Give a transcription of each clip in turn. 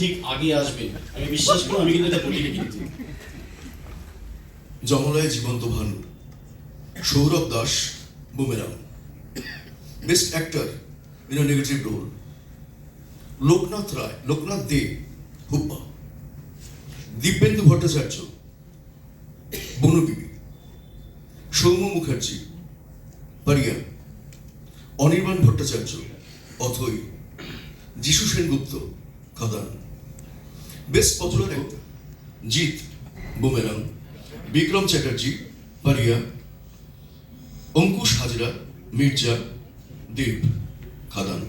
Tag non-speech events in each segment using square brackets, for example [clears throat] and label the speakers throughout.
Speaker 1: ঠিক আগে আসবে। আমি বিশ্বাস করি আমি কিন্তু এটা
Speaker 2: Jamalay Jibanta Bhanu, Sourav Das, Boomerang. Best actor in negative role Loknath Roy, Loknath De, Hubba. Dibyendu Bhattacharya Bonbibi Soumya Mukherjee Pariah Anirban Bhattacharya, Athoi Jisshu Sengupta, Khadaan. বেশ popular Jeet Boomerang, Bikram Chatterjee, Pariah, Ankush Hazra, Mirza, Dev, Khadaan.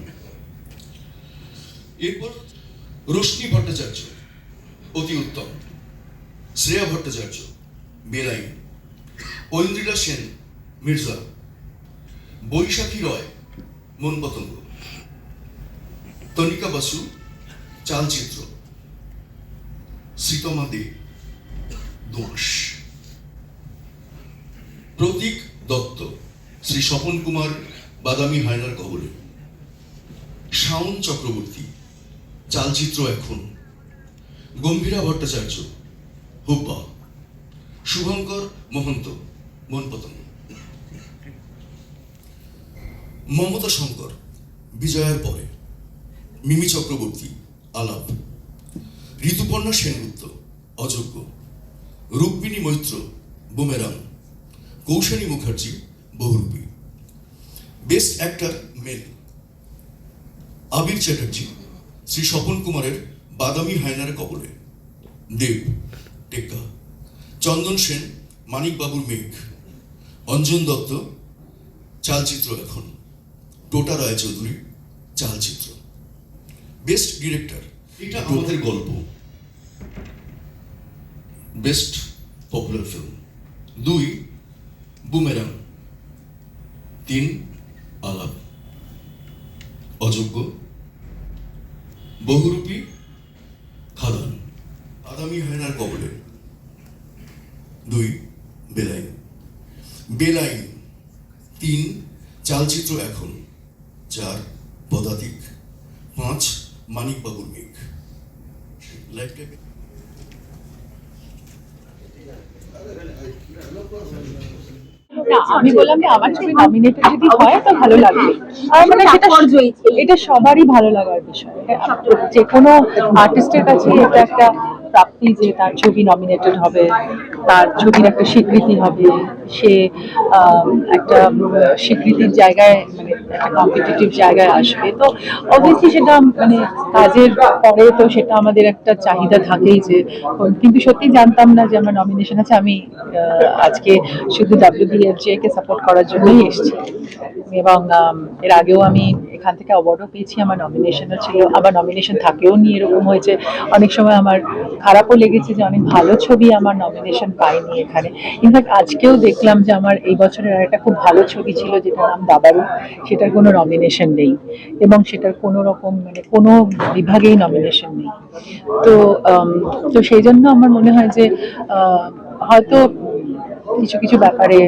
Speaker 2: এরপর রোশনি ভট্টাচার্য, অতি উত্তম। শ্রেয়া ভট্টাচার্য, বেলাইন। ঐন্দ্রিলা সেন, মির্জা। বৈশাখী রয় মনপতঙ্গ। তনিকা বাসু, চালচিত্র। শ্রীতমা দে প্রতীক দত্ত, শ্রী স্বপন কুমার, বাদামি হায়নার কবলে। শাওন চক্রবর্তী, চালচিত্র এখন। গম্ভীরা ভট্টাচার্য, হুব্বা। শুভঙ্কর মহন্ত, মনপতঙ্গ। মমতা শঙ্কর, বিজয়ার পরে। Mimi Chakraborty, Alaap. Rituparna Sengupta, Ajogyo. Rukmini Maitra, Boomerang. Koushani Mukherjee, Bohurupi. Best actor male. Abir Chatterjee, Shri Swapan কুমারের বাদামি হায়নার কবলে দেব, টেক্কা। চন্দন সেন, মানিকবাবুর মেঘ। অঞ্জন দত্ত, চালচিত্র এখন। টোটা রায়চৌধুরী চালচিত্র। বেস্ট ডিরেক্টর এটা আমাদের গল্প। বেস্ট পপুলার ফিল্ম দুই বুমেরাং তিন আলাপ অযোগ্য। বহুরূপী খাদান। আদামি হায়নার কবলে। দুই বেলাইন বেলাইন তিন চালচিত্র এখন। চার পদাতিক পাঁচ মানিকবাবুর মেঘ
Speaker 3: আমি বললাম যে আমার ছবি নমিনেটেড যদি হয় তো ভালো লাগবে। আর মানে সেটা এটা সবারই ভালো লাগার বিষয়। যে কোনো আর্টিস্টের কাছে এটা একটা প্রাপ্তি যে তার ছবি নমিনেটেড হবে। তার ছবির একটা স্বীকৃতি হবে। সে একটা স্বীকৃতির জায়গায় মানে একটা কম্পিটিটিভ জায়গায় আসবে। তো অবভিয়াসলি সেটা মানে কাজের পরে তো সেটা আমাদের একটা চাহিদা থাকেই যে, কিন্তু সত্যি জানতাম না যে আমার নমিনেশন আছে। আমি আজকে শুধু ডাব্লিউবিএফজে কে সাপোর্ট করার জন্যই এসেছি। এবং এর আগেও আমি এখান থেকে অ্যাওয়ার্ডও পেয়েছি, আমার নমিনেশনও ছিল আবার নমিনেশন থাকেও নি, এরকম হয়েছে। অনেক সময় আমার খারাপও লেগেছে যে অনেক ভালো ছবি আমার নমিনেশন পাইনি এখানে। ইনফ্যাক্ট আজকেও দেখলাম যে আমার এই বছরের একটা খুব ভালো ছবি ছিল, যেটার নাম দাবারু সেটার কোনো নমিনেশন নেই। এবং সেটার কোনো রকম মানে কোনো বিভাগেই নমিনেশন নেই। তো তো সেই জন্য আমার মনে হয় যে হয়তো কিছু কিছু ব্যাপারে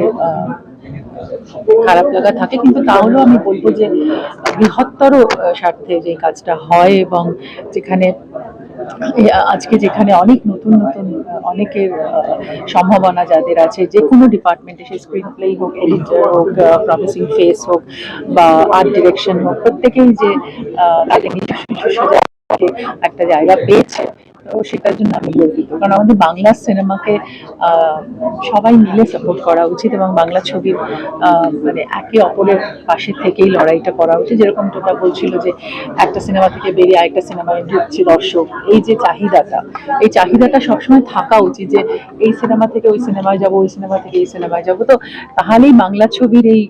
Speaker 3: খারাপ লাগা থাকে, কিন্তু তাহলেও আমি বলব যে বৃহত্তর স্বার্থে যে কাজটা হয় এবং যেখানে আজকে যেখানে অনেক নতুন নতুন অনেকের সম্ভাবনা যাদের আছে, যে কোনো ডিপার্টমেন্টে সে স্ক্রিন প্লেই হোক এডিটর হোক প্রমিসিং ফেস হোক বা আর্ট ডিরেকশন হোক, প্রত্যেকেই যে একটা জায়গা পেয়েছে তো সেটার জন্য আমি গর্বিত। কারণ আমাদের বাংলা সিনেমাকে সবাই মিলে সাপোর্ট করা উচিত এবং বাংলা ছবির মানে একে অপরের পাশে থেকেই লড়াইটা করা উচিত। যেরকম টোটা বলছিল যে, একটা সিনেমা থেকে বেরিয়ে আরেকটা সিনেমায় ঢুকছে দর্শক। এই যে চাহিদাটা, এই চাহিদাটা সবসময় থাকা উচিত যে, এই সিনেমা থেকে ওই সিনেমায় যাব, ওই সিনেমা থেকে এই সিনেমায় যাব। তো তাহলেই বাংলা ছবির এই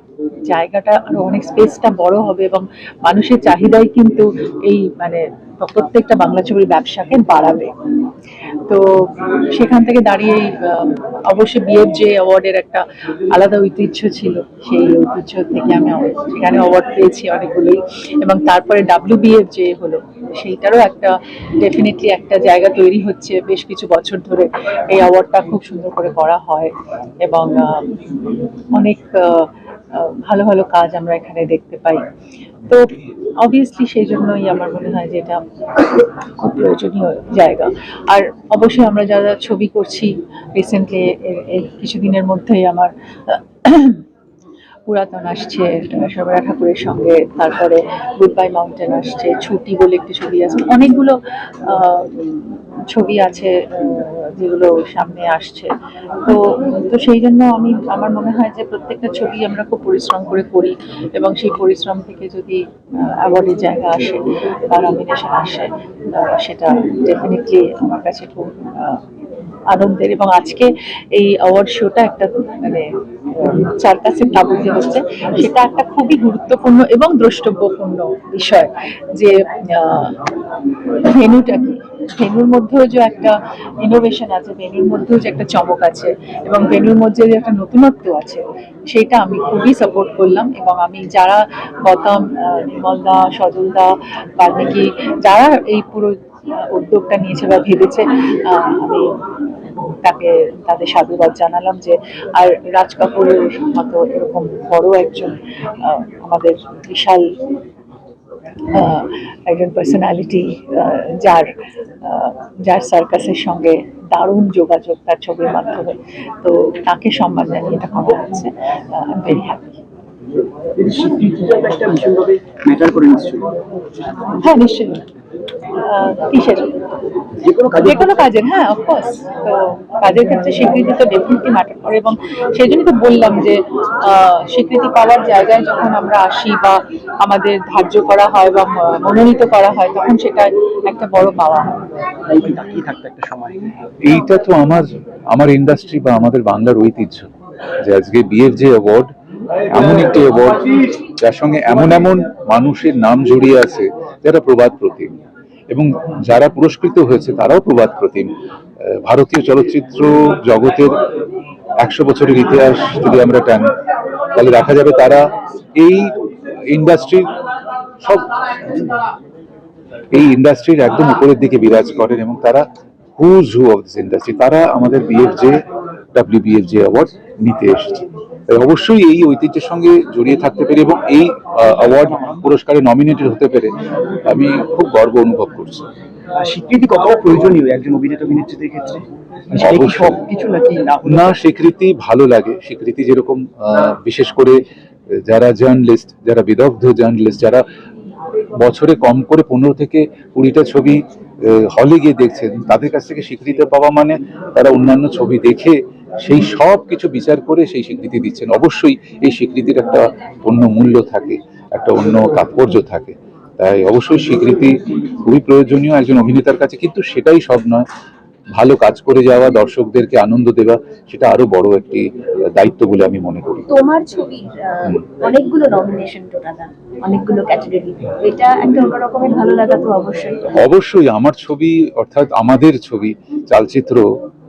Speaker 3: জায়গাটা আরও অনেক স্পেসটা বড় হবে এবং মানুষের চাহিদাই কিন্তু এই মানে প্রত্যেকটা বাংলা ছবির ব্যবসাকে বাড়াবে। তো সেখান থেকে দাঁড়িয়ে অবশ্যই বিএফ যে অ্যাওয়ার্ডের একটা আলাদা ঐতিহ্য ছিল। সেই ঐতিহ্য থেকে আমি সেখানে অ্যাওয়ার্ড পেয়েছি অনেকগুলোই এবং তারপরে ডাব্লিউ বিএফ যে হলো। সেইটারও একটা ডেফিনেটলি একটা জায়গা তৈরি হচ্ছে। বেশ কিছু বছর ধরে এই অ্যাওয়ার্ডটা খুব সুন্দর করে করা হয় এবং অনেক ভালো ভালো কাজ আমরা এখানে দেখতে পাই। তো অবভিয়াসলি সেই জন্যই আমার মনে হয় যে এটা খুব প্রয়োজনীয় জায়গা। আর অবশ্যই আমরা যারা ছবি করছি রিসেন্টলি কিছুদিনের মধ্যেই আমার, [clears throat] পুরাতন আসছে সবরা ঠাকুরের সঙ্গে, তারপরে গুড বাই মাউন্টেন আসছে, ছুটি বলে একটি ছবি আছে। অনেকগুলো ছবি আছে যেগুলো সামনে আসছে। তো তো সেই জন্য আমি, আমার মনে হয় যে প্রত্যেকটা ছবি আমরা খুব পরিশ্রম করে করি এবং সেই পরিশ্রম থেকে যদি অ্যাওয়ার্ডের জায়গা আসে বা নমিনেশন আসে সেটা ডেফিনেটলি আমার কাছে খুব আনন্দের এবং আজকে এই অ্যাওয়ার্ড শোটা একটা মানে চারকাসের তাবুতে হচ্ছে, সেটা একটা খুবই গুরুত্বপূর্ণ এবং দ্রষ্টব্যপূর্ণ বিষয় যে ভেনুটা কি ভেনুর মধ্যেও যে একটা ইনোভেশন আছে, ভেনুর মধ্যেও যে একটা চমক আছে এবং ভেনুর মধ্যে যে একটা নতুনত্ব আছে, সেটা আমি খুবই সাপোর্ট করলাম এবং আমি যারা গৌতম নির্মলদা সজলদা বাল্মীকি, যারা এই পুরো উদ্যোগটা নিয়েছে বা ভেবেছে আমি তাকে, তাদের সাধুবাদ জানালাম যে, আর রাজ কাপুরের মতো এরকম বড় একজন আমাদের বিশাল একজন পার্সোনালিটি যার যার সার্কাসের সঙ্গে দারুণ যোগাযোগ তার ছবির মাধ্যমে। তো তাকে সম্মান জানিয়ে এটা করা হচ্ছে। I am very happy
Speaker 4: matter করে নিশ্চয়ই।
Speaker 3: হ্যাঁ নিশ্চয়ই। কিসের?
Speaker 4: যে কোনো
Speaker 3: কাজের হ্যাঁ অফকোর্স তো কাজের ক্ষেত্রে স্বীকৃতি তো ডেফিনেটলি ম্যাটার করে এবং সেই জন্যই তো বললাম যে আহ, স্বীকৃতি পাওয়ার জায়গায় যখন আমরা আসি বা আমাদের ধার্য করা হয় বা মনোনীত করা হয় তখন সেটা একটা বড় পাওয়া হয়।
Speaker 5: এইটা তো আমার আমার ইন্ডাস্ট্রি বা আমাদের বাংলার ঐতিহ্য যে আজকে বিএফ যে অ্যাওয়ার্ড এমন একটি অ্যাওয়ার্ড যার সঙ্গে এমন এমন মানুষের নাম জড়িয়ে আছে, যারা প্রবাদ প্রতিম। এবং যারা পুরস্কৃত হয়েছে, তারাও প্রবাদ প্রতিম। ভারতীয় চলচ্চিত্র জগতের একশো বছরের ইতিহাস যদি আমরা টানি, তাহলে দেখা যাবে তারা এই ইন্ডাস্ট্রির সব, এই ইন্ডাস্ট্রির একদম উপরের দিকে বিরাজ করেন এবং তারা who's who of this industry তারা আমাদের বিএফজে ডাব্লিউ বিএফজে অ্যাওয়ার্ড নিতে এসেছে। তাই অবশ্যই এই ঐতিহ্যের সঙ্গে জড়িয়ে থাকতে পেরে এবং এই অ্যাওয়ার্ড পুরস্কারে নমিনেটেড হতে পেরে আমি খুব গর্ব অনুভব করছি।
Speaker 4: স্বীকৃতি কতটা প্রয়োজনীয় একজন অভিনেতা অভিনেত্রীদের ক্ষেত্রে? নাকি না
Speaker 5: স্বীকৃতি ভালো লাগে। স্বীকৃতি যেরকম বিশেষ করে যারা জার্নালিস্ট যারা বিদগ্ধ জার্নালিস্ট যারা বছরে কম করে পনেরো থেকে কুড়িটা ছবি হলে গিয়ে দেখছেন তাদের কাছ থেকে স্বীকৃতি পাওয়া মানে তারা অন্যান্য ছবি দেখে সেই সব কিছু বিচার করে সেই স্বীকৃতি দিচ্ছেন। অবশ্যই এই স্বীকৃতির একটা অন্য মূল্য থাকে একটা অন্য তাৎপর্য থাকে। তাই অবশ্যই স্বীকৃতি খুবই প্রয়োজনীয় একজন অভিনেতার কাছে কিন্তু সেটাই সব নয়। ভালো কাজ করে যাওয়া দর্শকদেরকে আনন্দ দেওয়া সেটা আরও বড় একটি দায়িত্ব বলে আমি মনে করি।
Speaker 6: তোমার আহ, অনেকগুলো নমিনেশন অনেকগুলো ক্যাটাগরি এটা একটা ভালো লাগা তো অবশ্যই।
Speaker 5: অবশ্যই আমার ছবি অর্থাৎ আমাদের ছবি চালচিত্র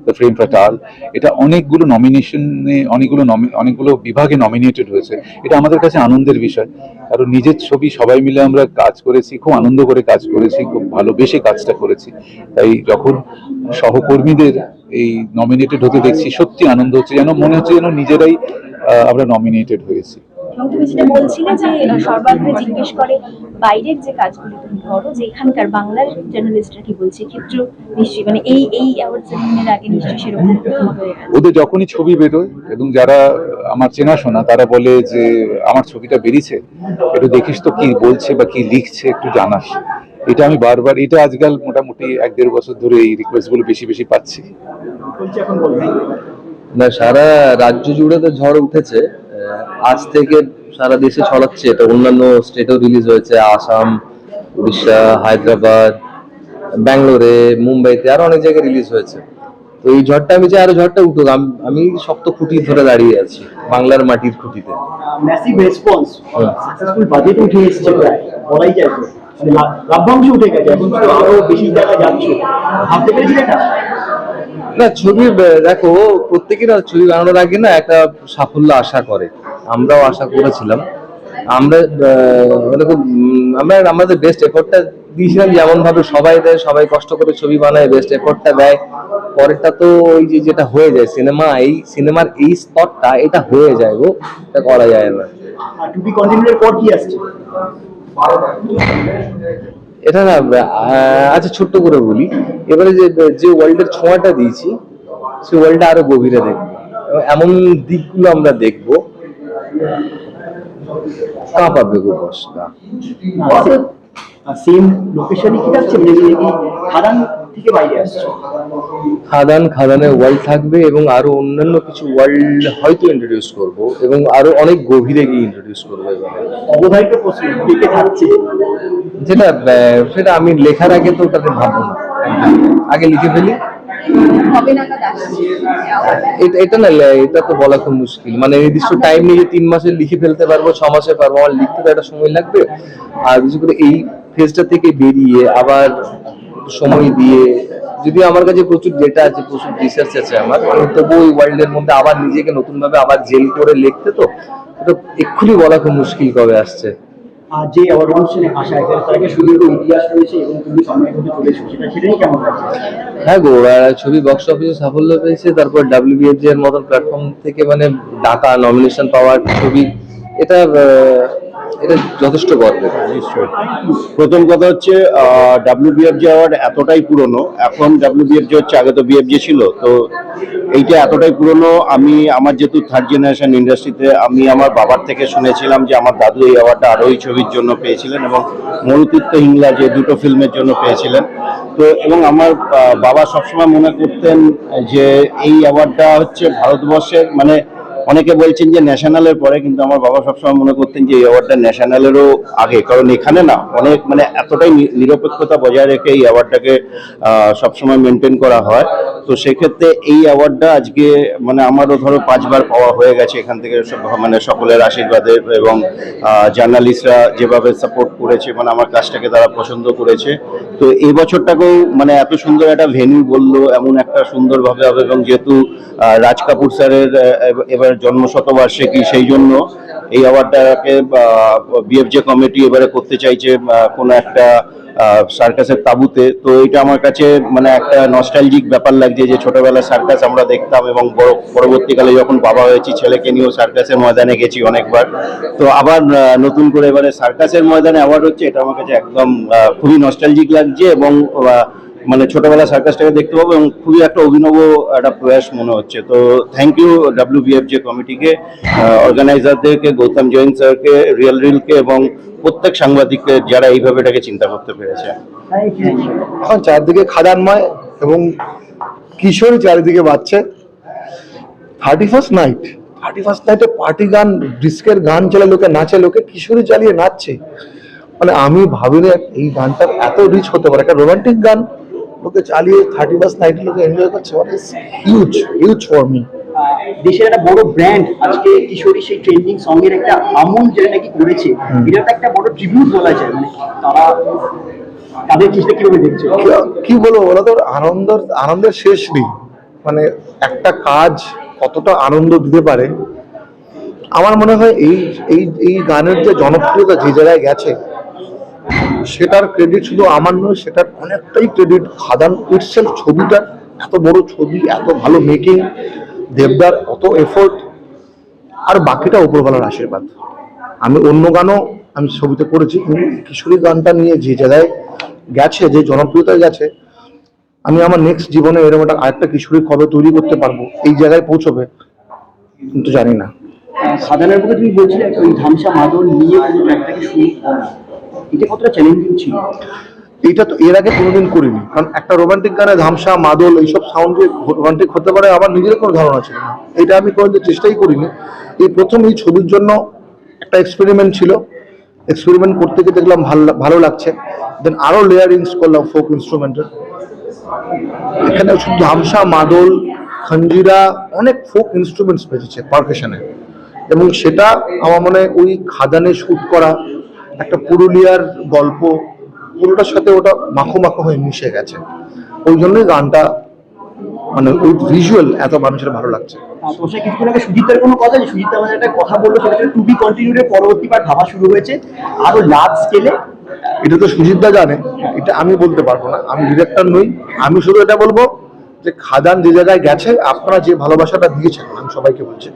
Speaker 5: দ্য ফ্রেম ফাটাল এটা অনেকগুলো নমিনেশনে অনেকগুলো অনেকগুলো বিভাগে নমিনেটেড হয়েছে। এটা আমাদের কাছে আনন্দের বিষয়। কারণ নিজের ছবি সবাই মিলে আমরা কাজ করেছি, খুব আনন্দ করে কাজ করেছি, খুব ভালোবেসে কাজটা করেছি। তাই যখন সহকর্মীদের এই নমিনেটেড হতে দেখছি, সত্যি আনন্দ হচ্ছে, যেন মনে হচ্ছে যেন নিজেরাই আমরা নমিনেটেড হয়েছি।
Speaker 6: এবং তুমি যেটা বলছিলে যে সর্বাগ্রে জিজ্ঞেস করে বাইরের যে কাজগুলো তুমি করো যে এখানকার বাংলার জার্নালিস্টরা কি বলছে ক্ষেত্র নিশ্চয়ই মানে এই এই অ্যাওয়ার্ড সেরেমনির আগে নিশ্চয়ই সেরকম
Speaker 5: ওদের যখনই ছবি বেরোয় এবং যারা আমার চেনাশোনা তারা বলে যে আমার ছবিটা বেরিয়েছে একটু দেখিস তো কি বলছে বা কি লিখছে একটু জানাস। এটা আমি বারবার এটা আজকাল মোটামুটি এক দেড় বছর ধরে এই রিকোয়েস্টগুলো বেশি বেশি পাচ্ছি।
Speaker 4: বলছে এখন বলবেন
Speaker 7: না সারা রাজ্য জুড়ে তো ঝড় উঠেছে। আজ থেকে সারা দেশে ছড়াচ্ছে এটা। অন্যান্য স্টেটেও রিলিজ হয়েছে আসাম উড়িষ্যা হায়দ্রাবাদ ব্যাঙ্গালোরে মুম্বাইতে আরও অনেক জায়গায় রিলিজ হয়েছে। তো এই ঝড়টা আমি যে আরও ঝড়টা উঠুক। আমি শক্ত খুঁটি ধরে দাঁড়িয়ে আছি বাংলার মাটির খুঁটিতে।
Speaker 4: ম্যাসিভ রেসপন্স সাকসেসফুল বাজেট উঠে এসেছে প্রায় বলাই যায় মানে লাভ্যাংশ উঠে গেছে এখন তো আরও বেশি জায়গায় যাচ্ছে। ভাবতে পেরেছি এটা?
Speaker 7: না ছবি দেখো প্রত্যেকেই না ছবি বানানোর আগে না একটা সাফল্য আশা করে। আমরাও আশা করেছিলাম। আমরা আমরা আমাদের বেস্ট এফোর্টটা দিয়েছিলাম যেমন ভাবে সবাই দেয় সবাই কষ্ট করে ছবি বানায় বেস্ট এফোর্টটা দেয়। পরেরটা তো ওই যে যেটা হয়ে যায় সিনেমা এই সিনেমার এই স্তরটা এটা হয়ে যায় গো এটা করা যায় না।
Speaker 4: আর কন্টিনিউর পর কি আসছে?
Speaker 7: এটা না আচ্ছা ছোট্ট করে বলি। এবারে যে যে ওয়ার্ল্ডের ছোঁয়াটা দিয়েছি সেই ওয়ার্ল্ডটা আরও গভীরে দেখব। এমন দিকগুলো আমরা দেখব।
Speaker 4: সেম লোকেশনে কি যাচ্ছে? খাদান থেকে বাইরে আসছে।
Speaker 7: খাদান খাদানের ওয়ার্ল্ড থাকবে এবং আরও অন্যান্য কিছু ওয়ার্ল্ড হয়তো ইন্ট্রোডিউস করব এবং আরও অনেক গভীরে গিয়ে ইন্ট্রোডিউস করব এবারে
Speaker 4: অবধারিত প্রশ্ন কে থাকছে?
Speaker 7: যেটা সেটা আমি লেখার আগে তো ওটাতে ভাববো না। আগে লিখে ফেলি। এটা না এটা তো বলা খুব মুশকিল। মানে নির্দিষ্ট টাইম নিয়ে তিন মাসে লিখে ফেলতে পারব ছ মাসে পারব আমার লিখতে তো একটা সময় লাগবে। আর বিশেষ করে এই ফেজটা থেকে বেরিয়ে আবার সময় দিয়ে যদি আমার কাছে প্রচুর ডেটা আছে প্রচুর রিসার্চ আছে আমার আমি তবু ওই ওয়ার্ল্ডের মধ্যে আবার নিজেকে নতুন ভাবে আবার জেল করে লিখতে তো ওটা এক্ষুনি বলা খুব মুশকিল কবে আসছে।
Speaker 4: যে অ্যাওয়ার্ড অনুষ্ঠানে আসা সুদীর্ঘ ইতিহাস রয়েছে এবং তুমি সম্মানিত সেটা সেটাই কেমন লাগছে?
Speaker 7: হ্যাঁ গো আর ছবি বক্স অফিসে সাফল্য পেয়েছে, তারপর ডাব্লিউবিএফজি এর মতন প্ল্যাটফর্ম থেকে মানে ডাকা নমিনেশন পাওয়ার ছবি, এটা এটা যথেষ্ট গর্বের।
Speaker 8: নিশ্চয়ই। প্রথম কথা হচ্ছে ডাব্লিউবিএফজি অ্যাওয়ার্ড এতটাই পুরনো। এখন ডাব্লিউবিএফজি হচ্ছে আগে তো বিএফজি ছিল, তো এইটা এতটাই পুরনো, আমি আমার যেহেতু থার্ড জেনারেশন ইন্ডাস্ট্রিতে আমি আমার বাবার থেকে শুনেছিলাম যে আমার দাদু এই অ্যাওয়ার্ডটা এই ছবির জন্য পেয়েছিলেন এবং মরুতীর্থ হিংলা যে দুটো ফিল্মের জন্য পেয়েছিলেন। তো এবং আমার বাবা সবসময় মনে করতেন যে এই অ্যাওয়ার্ডটা হচ্ছে ভারতবর্ষের মানে অনেকে বলছেন যে ন্যাশনালের পরে, কিন্তু আমার বাবা সবসময় মনে করতেন যে এই অ্যাওয়ার্ডটা ন্যাশনালেরও আগে। কারণ এখানে না, অনেক মানে এতটাই নিরপেক্ষতা বজায় রেখে এই অ্যাওয়ার্ডটাকে সবসময় মেনটেন করা হয়। তো সেক্ষেত্রে এই অ্যাওয়ার্ডটা আজকে মানে আমারও ধরো পাঁচবার পাওয়া হয়ে গেছে এখান থেকে মানে সকলের আশীর্বাদে এবং জার্নালিস্টরা যেভাবে সাপোর্ট করেছে মানে আমার কাজটাকে তারা পছন্দ করেছে। তো এই বছরটাকেও মানে এত সুন্দর একটা ভেন্যু বলল, এমন একটা সুন্দরভাবে হবে এবং যেহেতু রাজ কাপুর স্যারের এবার জন্ম শতবার্ষিকী সেই জন্য এই অ্যাওয়ার্ডটাকে বিএফজে কমিটি এবারে করতে চাইছে কোনো একটা সার্কাসের তাবুতে। তো এটা আমার কাছে মানে একটা নস্টালজিক ব্যাপার লাগছে যে ছোটবেলায় সার্কাস আমরা দেখতাম এবং পরবর্তীকালে যখন বাবা হয়েছি, ছেলেকে নিয়েও সার্কাসের ময়দানে গেছি অনেকবার। তো আবার নতুন করে এবারে সার্কাসের ময়দানে অ্যাওয়ার্ড হচ্ছে, এটা আমার কাছে একদম খুবই নস্টালজিক লাগছে এবং মানে ছোটবেলা সার্কাসটাকে দেখতে পাবো এবং খুবই একটা অভিনব একটা প্রয়াস মনে হচ্ছে। তো থ্যাংক ইউ ডাব্লিউ বিএফজে কমিটিকে অর্গানাইজারদেরকে গৌতম জৈন স্যারকে রিয়েল রিলকে এবং প্রত্যেক সাংবাদিককে যারা এইভাবে এটাকে চিন্তা করতে পেরেছে।
Speaker 9: এখন চারদিকে খাদানময় এবং কিশোর চারিদিকে বাচ্চা thirty first night thirty first নাইটে পার্টি গান ডিস্কের গান চলে লোকে নাচে লোকে কিশোরী চালিয়ে নাচছে। মানে আমি ভাবিনি এই গানটা এত রিচ হতে পারে। একটা রোমান্টিক গান লোকে চালিয়ে থার্টি ফার্স্ট নাইটে লোকে এনজয় করছে। মানে হিউজ হিউজ ফর মি
Speaker 4: দেশের একটা বড় ব্র্যান্ড আজকে কিশোরী সেই ট্রেন্ডিং সং এর একটা আমূল যেটা নাকি করেছে এটা একটা বড় ট্রিবিউট বলা যায়। মানে তারা তাদের চেষ্টা কীভাবে দেখছ?
Speaker 9: কি বলব বলো তো? আনন্দ আনন্দের শেষ নেই। মানে একটা কাজ কতটা আনন্দ দিতে পারে? আমার মনে হয় এই এই এই গানের যে জনপ্রিয়তা যে জায়গায় গেছে সেটার ক্রেডিট শুধু আমার নয়, সেটার অনেকটাই ক্রেডিট খাদান ইটসেলফ ছবিটা। এত বড় ছবি, এত ভালো মেকিং দেবদার অত এফোর্ট আর বাকিটা উপরওয়ালার আশীর্বাদ। আমি অন্য গানও আমি ছবিতে করেছি, কিন্তু কিশোরী গানটা নিয়ে যে জায়গায় গেছে, যে জনপ্রিয়তায় গেছে, আমি আমার নেক্সট জীবনে এরকম একটা আরেকটা কিশোরী কবে তৈরি করতে পারব, এই জায়গায় পৌঁছবে, কিন্তু জানি না।
Speaker 4: সাধারণের তুমি বলছিলে ধামসা মাদল নিয়ে এটা কতটা চ্যালেঞ্জিং ছিল?
Speaker 9: এইটা তো এর আগে কোনোদিন করিনি। কারণ একটা রোমান্টিক গানে ধামসা মাদল, এইসব সাউন্ড রোমান্টিক হতে পারে, আমার নিজের কোনো ধারণা ছিল না। এটা আমি কোনোদিন চেষ্টাই করিনি। এই প্রথম এই ছবির জন্য একটা এক্সপেরিমেন্ট ছিল। এক্সপেরিমেন্ট করতে গিয়ে দেখলাম ভালো ভালো লাগছে। দেন আরও লেয়ারিংস করলাম ফোক ইনস্ট্রুমেন্টের এখানে শুধু ধামসা মাদল, খঞ্জিরা, অনেক ফোক ইনস্ট্রুমেন্টস বেজেছে পারকেশনে এবং সেটা আমার মনে ওই খাদানে শ্যুট করা একটা পুরুলিয়ার গল্প পুরোটার সাথে ওটা মাখো মাখো হয়ে মিশে গেছে। ওই জন্যই গানটা মানে ওই ভিজুয়াল এত মানুষের ভালো লাগছে।
Speaker 4: কিছুক্ষণ আগে সুজিতের কোনো কথা যে সুজিত আমাদের একটা কথা বলল সেটা টু বি কন্টিনিউর পরবর্তী ভাবা শুরু হয়েছে। আরও লার্জ স্কেলে
Speaker 9: এটা তো সুজিতদা জানে এটা আমি বলতে পারব না আমি ডিরেক্টর নই আমি শুধু এটা বলব যে খাদান যে জায়গায় গেছে আপনারা যে ভালোবাসাটা দিয়েছেন আমি সবাইকে বলছি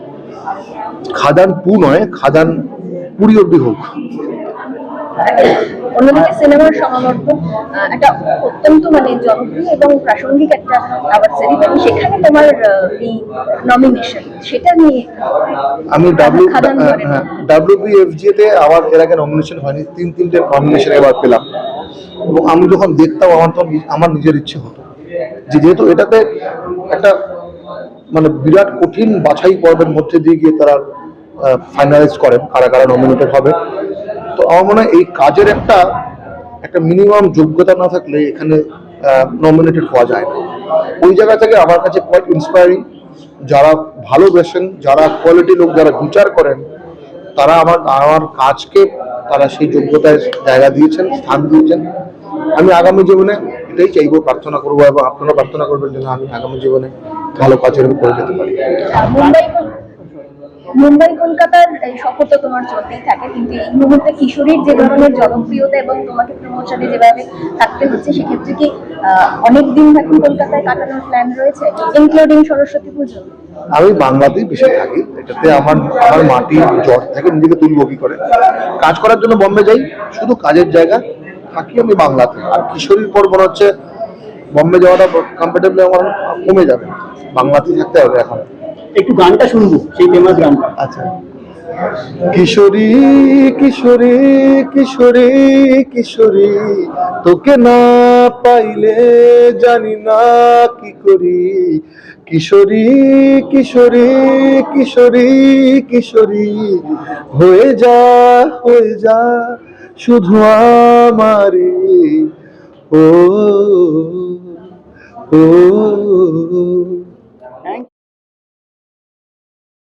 Speaker 9: খাদান পু নয় খাদান পুরী অব্দি হোক
Speaker 6: অন্যদিকে সিনেমার সমাবর্তন একটা অত্যন্ত মানে জনপ্রিয় এবং প্রাসঙ্গিক একটা অ্যাওয়ার্ড সেরিমনি সেখানে তোমার এই নমিনেশন সেটা নিয়ে
Speaker 9: আমি ডাব্লিউ হ্যাঁ ডাব্লিউবিএফজি তে আমার এর আগে নমিনেশন হয়নি তিন তিনটে নমিনেশন এবার পেলাম। এবং আমি যখন দেখতাম আমার তখন আমার নিজের ইচ্ছে হতো। যে যেহেতু এটাতে একটা মানে বিরাট কঠিন বাছাই পর্বের মধ্যে দিয়ে গিয়ে তারা ফাইনালাইজ করেন কারা কারা নমিনেটেড হবে। তো আমার মনে হয় এই কাজের একটা একটা মিনিমাম যোগ্যতা না থাকলে এখানে নমিনেটেড হওয়া যায় না। ওই জায়গা থেকে আমার কাছে কোয়াইট ইন্সপায়ারিং যারা ভালোবেসেন যারা কোয়ালিটি লোক, যারা বিচার করেন, তারা আমার আমার কাজকে তারা সেই যোগ্যতায় জায়গা দিয়েছেন, স্থান দিয়েছেন। আমি আগামী জীবনে এটাই চাইব, প্রার্থনা করব এবং আপনারা প্রার্থনা করবেন যেন আমি আগামী জীবনে ভালো কাজের করে যেতে পারি।
Speaker 6: মুম্বাই, কলকাতার সফর তো তোমার চলতেই থাকে, কিন্তু এই মুহূর্তে কিশোরীর যে ধরনের জনপ্রিয়তা এবং তোমাকে প্রমোশনে যেভাবে থাকতে হচ্ছে, সেক্ষেত্রে কি অনেক দিন এখন কলকাতায় কাটানোর প্ল্যান রয়েছে ইনক্লুডিং সরস্বতী পুজো?
Speaker 9: আমি বাংলাতেই বেশি থাকি, এটাতে আমার আমার মাটি জ্বর থেকে নিজেকে তুলবো কি করে। কাজ করার জন্য বম্বে যাই, শুধু কাজের জায়গা থাকি আমি বাংলাতে। আর কিশোরীর পর মনে হচ্ছে বম্বে যাওয়াটা কমফর্টেবলি আমার কমে যাবে। বাংলাতেই থাকতে হবে এখন।
Speaker 4: একটু গানটা শুনব, সেই ফেমাস গানটা।
Speaker 9: আচ্ছা। কিশোরী কিশোরী কিশোরী কিশোরী, তোকে না পাইলে জানি না কি করি। কিশোরী কিশোরী কিশোরী কিশোরী, হয়ে যা হয়ে যা, শুধু আমারি ও ও